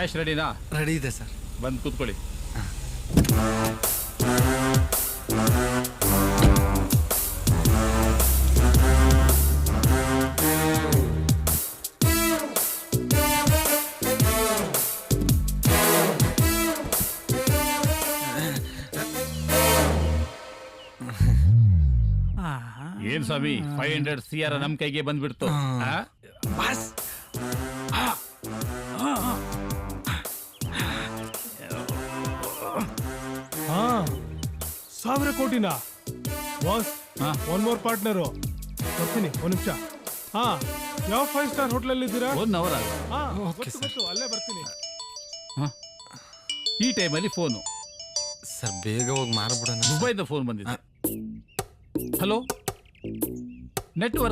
Cash ರೆಡಿನಾ ready ಇದೆ sir ಬಂದು ಕೂತ್ಕೊಳ್ಳಿ. ಏನ್ ಸ್ವಾಮಿ? ಫೈವ್ ಹಂಡ್ರೆಡ್ ಸಿ ಆರ್ ನಮ್ ಕೈಗೆ ಬಂದ್ಬಿಡ್ತು. ಆ? ಹಾ. ಸಾವಿರ ಕೋಟಿನ. ಬಾಸ್ ಹಾ. ಒನ್ ಮೋರ್ ಪಾರ್ಟ್ನರು ಬರ್ತೀನಿ ಒಂದ್ ನಿಮಿಷ. ಹಾ ಯಾವ ಫೈವ್ ಸ್ಟಾರ್ ಹೋಟ್ಲಲ್ಲಿ ಇದ್ದೀರಾ? ಒನ್ ಅವರ್ ಆಗ ಹಾ Okay, ಗೊತ್ತು ಗೊತ್ತು ಅಲ್ಲೇ ಬರ್ತೀನಿ. ಈ ಟೈಮಲ್ಲಿ ಫೋನು ಸರ್ ಬೇಗ ಹೋಗಿ ಮಾರ್ಬಿಡೋಣ ದುಬೈದ ಫೋನ್ ಬಂದಿದೆ. Hello network